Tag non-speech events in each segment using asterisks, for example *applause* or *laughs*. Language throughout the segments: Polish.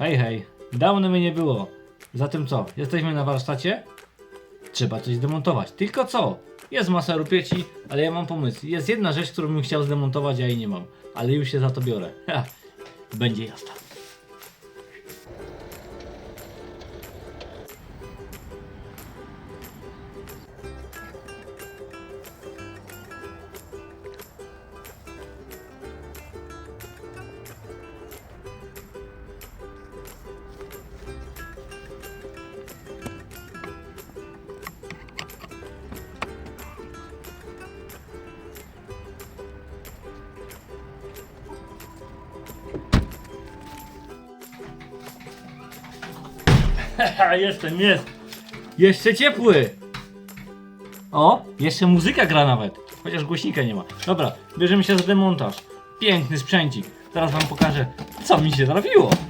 Hej, hej. Dawno mnie nie było. Zatem co? Jesteśmy na warsztacie? Trzeba coś zdemontować. Tylko co? Jest masa rupieci, ale ja mam pomysł. Jest jedna rzecz, którą bym chciał zdemontować, a jej nie mam. Ale już się za to biorę. Ha, będzie jazda. *laughs* jestem, jest. Jeszcze ciepły. O, jeszcze muzyka gra nawet. Chociaż głośnika nie ma. Dobra, bierzemy się za demontaż. Piękny sprzęcik. Zaraz wam pokażę, co mi się trafiło. *laughs*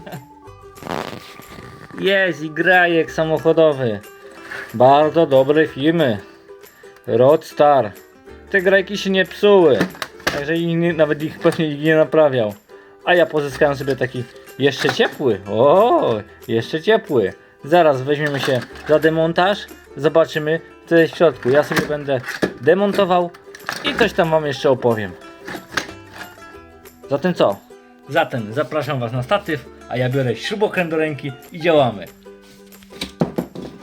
Jest i grajek samochodowy. Bardzo dobre firmy. Roadstar. Te grajki się nie psuły. Także nie, nawet ich pewnie nie naprawiał. A ja pozyskałem sobie taki jeszcze ciepły. O, jeszcze ciepły. Zaraz weźmiemy się za demontaż. Zobaczymy co jest w środku. Ja sobie będę demontował i coś tam wam jeszcze opowiem. Zatem co? Zatem zapraszam was na statyw, a ja biorę śrubokręt do ręki i działamy.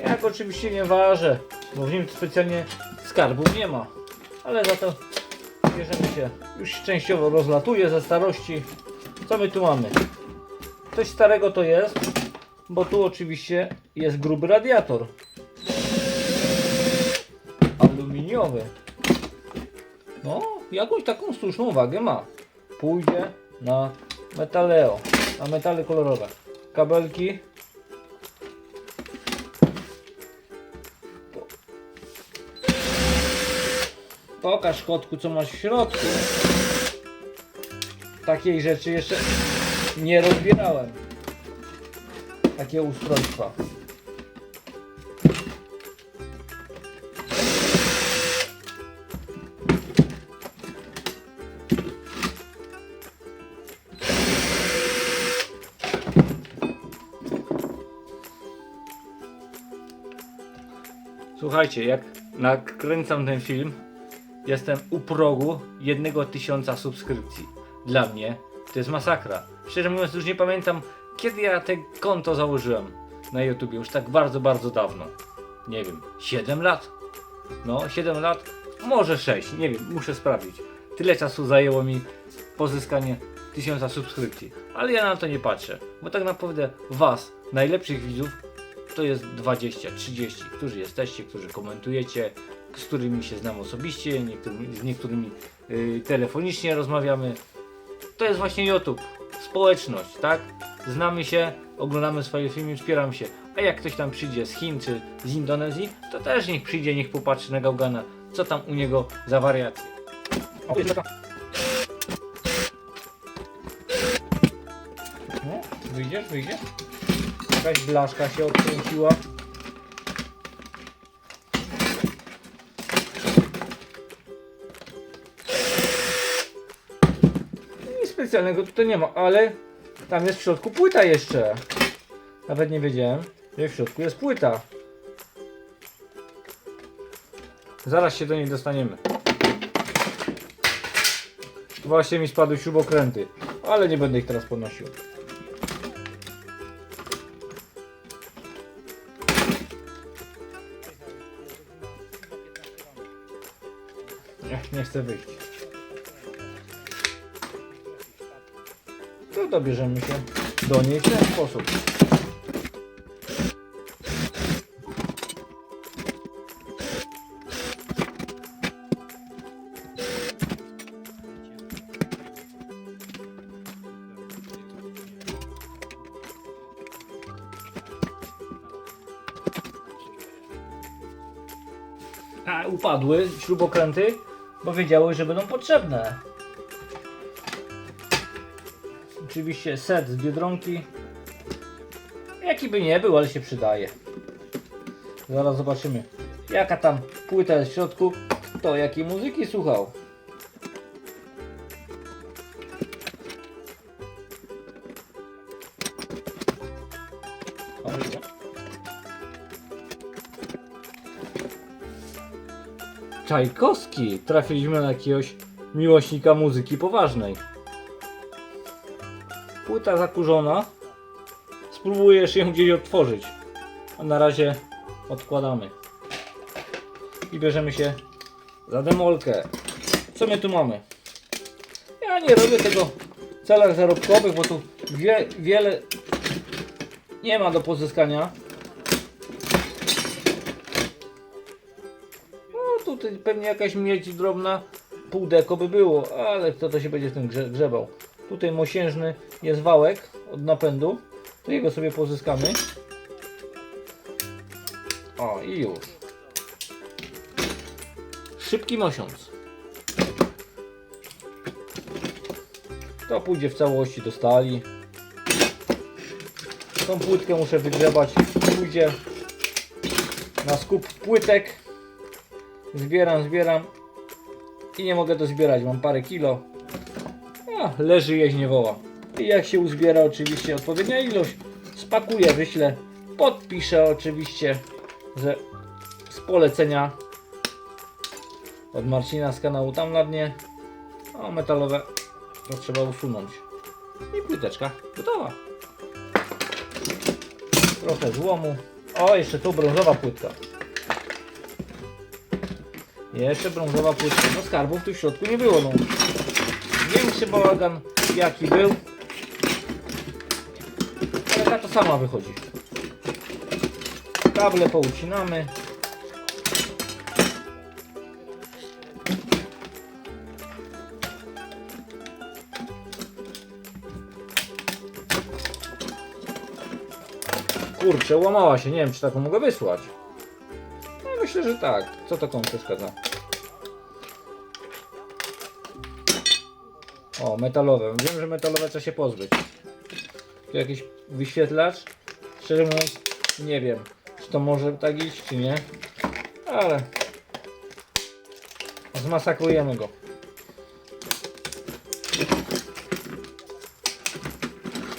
Jak oczywiście nie ważę, bo w nim specjalnie skarbów nie ma. Ale za to bierzemy się, już częściowo rozlatuje ze starości. Co my tu mamy? Coś starego to jest, bo tu oczywiście jest gruby radiator. Aluminiowy. No, jakąś taką słuszną wagę ma. Pójdzie na metaleo, na metale kolorowe. Kabelki. Pokaż kotku co masz w środku. Takiej rzeczy jeszcze nie rozbierałem. Takie ustrojstwa. Słuchajcie, jak nakręcam ten film, jestem u progu jednego tysiąca subskrypcji. Dla mnie to jest masakra. Szczerze mówiąc, już nie pamiętam, kiedy ja te konto założyłem na YouTube. Już tak bardzo, bardzo dawno. Nie wiem, 7 lat? No, 7 lat, może 6, nie wiem, muszę sprawdzić. Tyle czasu zajęło mi pozyskanie tysiąca subskrypcji. Ale ja na to nie patrzę, bo tak naprawdę Was, najlepszych widzów, to jest 20, 30, którzy jesteście, którzy komentujecie, z którymi się znam osobiście, niektórymi, z niektórymi y, telefonicznie rozmawiamy. To jest właśnie YouTube, społeczność, tak? Znamy się, oglądamy swoje filmy, wspieramy się. A jak ktoś tam przyjdzie z Chin czy z Indonezji, to też niech przyjdzie, niech popatrzy na Gałgana, co tam u niego za wariacje. O, No, wyjdziesz, wyjdziesz? Jakaś blaszka się odkręciła. Specjalnego tutaj nie ma, ale tam jest w środku płyta jeszcze. Nawet nie wiedziałem, że w środku jest płyta. Zaraz się do niej dostaniemy. Właśnie mi spadły śrubokręty, ale nie będę ich teraz podnosił. Nie, nie chcę wyjść. Dobierzemy się do niej w ten sposób. A upadły śrubokręty, bo wiedziały, że będą potrzebne. oczywiście set z Biedronki. Jaki by nie był, ale się przydaje. Zaraz zobaczymy, jaka tam płyta jest w środku, to jakiej muzyki słuchał. Czajkowski. Trafiliśmy na jakiegoś miłośnika muzyki poważnej. Płyta zakurzona. Spróbujesz ją gdzieś otworzyć. A na razie odkładamy. I bierzemy się za demolkę. Co my tu mamy? Ja nie robię tego w celach zarobkowych, bo tu wie, wiele nie ma do pozyskania. No tutaj pewnie jakaś miedź drobna, pół deko by było, ale kto to się będzie z tym grze, grzebał. Tutaj mosiężny jest wałek od napędu, to jego sobie pozyskamy. O i już. Szybki mosiąc. To pójdzie w całości do stali. Tą płytkę muszę wygrzebać. Pójdzie na skup płytek. Zbieram, zbieram. I nie mogę to zbierać. Mam parę kilo. Leży jeźdź nie woła. I jak się uzbiera oczywiście odpowiednia ilość, spakuję, wyślę, podpiszę oczywiście, że z polecenia od Marcina z kanału tam na dnie, a metalowe to trzeba usunąć. I płyteczka gotowa. Trochę złomu. O, jeszcze tu brązowa płytka. Jeszcze brązowa płytka. No skarbów tu w środku nie było. No. Większy bałagan jaki był. Ale ta to sama wychodzi. Kable poucinamy. Kurczę, łamała się. Nie wiem, czy taką mogę wysłać. No, myślę, że tak. Co to komu przeszkadza? O, metalowe. Wiem, że metalowe trzeba się pozbyć. Tu jakiś wyświetlacz. Szczerze mówiąc, nie wiem, czy to może tak iść, czy nie. Ale zmasakrujemy go.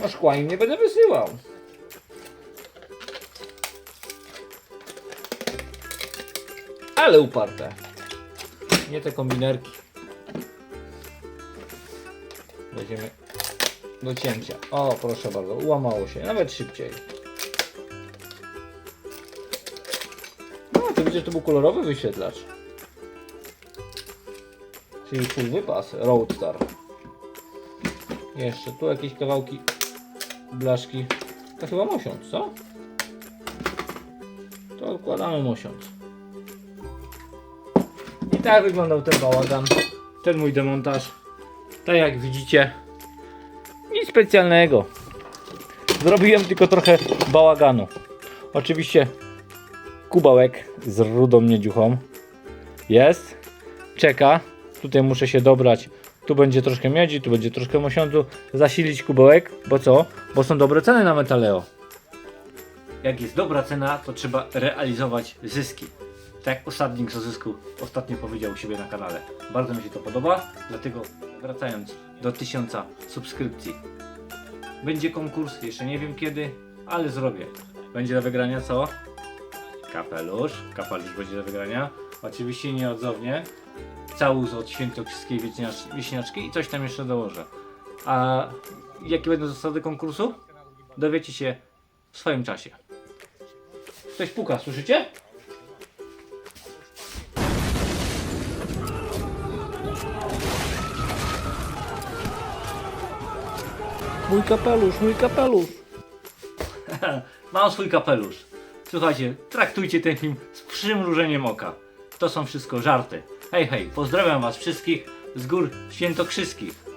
No szkła im nie będę wysyłał. Ale uparte. Nie te kombinerki. Będziemy do cięcia. O, proszę bardzo, ułamało się, nawet szybciej. No, to widzę, że to był kolorowy wyświetlacz. Czyli full wypas, Roadstar. Jeszcze tu jakieś kawałki blaszki. To chyba mosiąc, co? To odkładamy mosiąc. I tak wyglądał ten bałagan. Ten mój demontaż. Tak jak widzicie. Nic specjalnego. Zrobiłem tylko trochę bałaganu. Oczywiście kubałek z rudą miedziuchą jest. Czeka. Tutaj muszę się dobrać. Tu będzie troszkę miedzi, tu będzie troszkę mosiądzu. Zasilić kubełek, bo co? Bo są dobre ceny na Metaleo. Jak jest dobra cena, to trzeba realizować zyski. Tak jak osadnik z zysku ostatnio powiedział u siebie na kanale. Bardzo mi się to podoba, dlatego wracając do 1000 subskrypcji. Będzie konkurs, jeszcze nie wiem kiedy, ale zrobię. Będzie do wygrania co? Kapelusz. Kapelusz będzie do wygrania. Oczywiście nieodzownie. Całus od świętokrzyskiej wieśniaczki i coś tam jeszcze dołożę. A jakie będą zasady konkursu? Dowiecie się w swoim czasie. Ktoś puka, słyszycie? Mój kapelusz, mój kapelusz. *laughs* Mam swój kapelusz. Słuchajcie, traktujcie ten film z przymrużeniem oka. To są wszystko żarty. Hej, hej, pozdrawiam was wszystkich z gór świętokrzyskich.